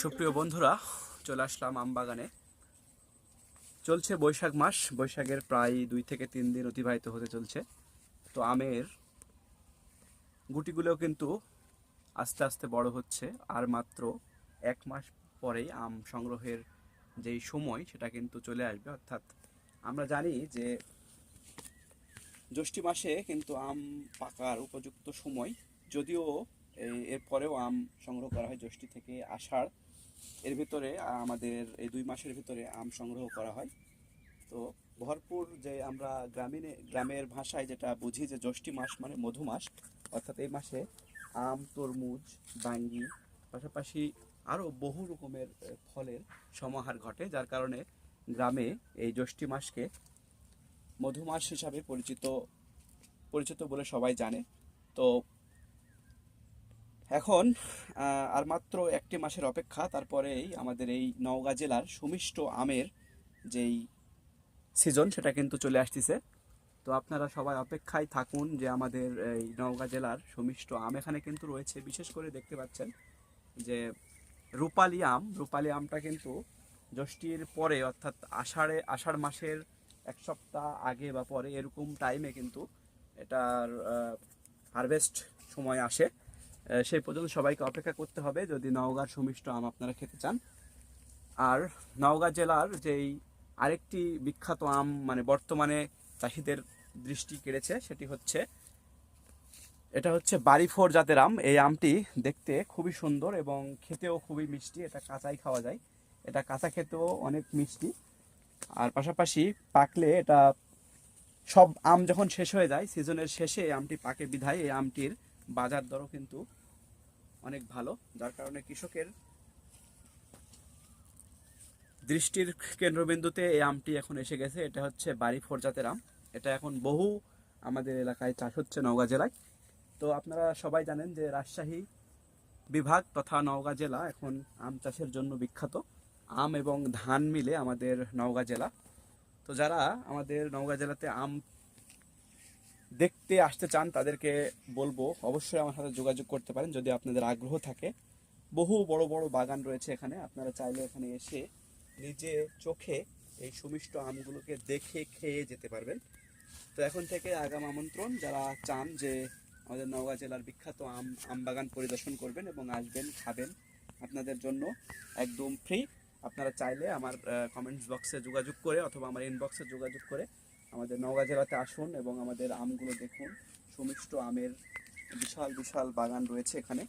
সুপ্রিয় বন্ধুরা, চলে আসলাম আম বাগানে চলছে বৈশাখ মাস, বৈশাখের প্রায় দুই থেকে তিন দিন অতিবাহিত হতে চলছে। তো আমের গুটিগুলোও কিন্তু আস্তে আস্তে বড় হচ্ছে, আর মাত্র এক মাস পরেই আম সংগ্রহের যেই সময়, সেটা কিন্তু চলে আসবে। অর্থাৎ আমরা জানি যে জ্যৈষ্ঠ মাসে কিন্তু আম পাকার উপযুক্ত সময়, যদিও এই- এর পরেও আম সংগ্রহ করা হয় জ্যৈষ্ঠ থেকে আষাঢ়। এর ভিতরে আমাদের এই দুই মাসের ভিতরে আম সংগ্রহ করা হয়। তো ভরপুর যে আমরা গ্রামীণে, গ্রামের ভাষায় যেটা বুঝি যে জ্যৈষ্ঠ মাস মানে মধু মাস, অর্থাৎ এই মাসে আম, তরমুজ, বাঙ্গি, পাশাপাশি আরও বহু রকমের ফলের সমাহার ঘটে, যার কারণে গ্রামে এই জ্যৈষ্ঠ মাসকে মধু মাস হিসাবে পরিচিত পরিচিত বলে সবাই জানে। তো এখন আর মাত্র একটি মাসের অপেক্ষা, তারপরেই আমাদের এই নওগাঁ জেলার সুমিষ্ট আমের যেই সিজন সেটা কিন্তু চলে আসতেছে। তো আপনারা সবাই অপেক্ষায় থাকুন যে আমাদের এই নওগাঁ জেলার সুমিষ্ট আম এখানে কিন্তু রয়েছে। বিশেষ করে দেখতে পাচ্ছেন যে রূপালি আম, রূপালি আমটা কিন্তু জ্যৈষ্ঠীর পরে, অর্থাৎ আষাঢ়ে, আষাঢ় মাসের এক সপ্তাহ আগে বা পরে এরকম টাইমে কিন্তু এটার হারভেস্ট সময় আসে। সেই পর্যন্ত সবাইকে অপেক্ষা করতে হবে যদি নওগাঁর সুমিষ্ট আম আপনারা খেতে চান। আর নওগাঁ জেলার যেই আরেকটি বিখ্যাত আম মানে বর্তমানে চাষিদের দৃষ্টি কেড়েছে, সেটি হচ্ছে, এটা হচ্ছে বাড়িফোর জাতের আম। এই আমটি দেখতে খুবই সুন্দর এবং খেতেও খুবই মিষ্টি, এটা কাঁচাই খাওয়া যায়। এটা কাঁচা খেতেও অনেক মিষ্টি। আর পাশাপাশি পাকলে এটা সব আম যখন শেষ হয়ে যায়, সিজনের শেষে আমটি পাকে বিধায় এই আমটির বাজার দরও কিন্তু অনেক ভালো, যার কারণে কৃষকের দৃষ্টির কেন্দ্রবিন্দুতে এই আমটি এখন এসে গেছে। এটা হচ্ছে বাড়ি ফোর জাতের আম। এটা এখন বহু আমাদের এলাকায় চাষ হচ্ছে নওগাঁ জেলায়। তো আপনারা সবাই জানেন যে রাজশাহী বিভাগ তথা নওগাঁ জেলা এখন আম চাষের জন্য বিখ্যাত। আম এবং ধান মিলে আমাদের নওগাঁ জেলা। তো যারা আমাদের নওগাঁ জেলাতে আম দেখতে আসতে চান, তাদেরকে বলব, অবশ্যই আমার সাথে যোগাযোগ করতে পারেন যদি আপনাদের আগ্রহ থাকে। বহু বড় বড় বাগান রয়েছে এখানে, আপনারা চাইলে এখানে এসে নিজে চোখে এই সুমিষ্ট আমগুলোকে দেখে খেয়ে যেতে পারবেন। তো এখন থেকে আগাম আমন্ত্রণ, যারা চান যে আমাদের নওগাঁ জেলার বিখ্যাত আম আম বাগান পরিদর্শন করবেন এবং আসবেন, খাবেন আপনাদের জন্য একদম ফ্রি আপনারা চাইলে আমার কমেন্টস বক্সে যোগাযোগ করে অথবা আমার ইনবক্সে যোগাযোগ করে আমাদের নওগাঁ জেলাতে আসুন এবং আমাদের আমগুলো দেখুন। সুমিষ্ট আমের বিশাল বিশাল বাগান রয়েছে এখানে।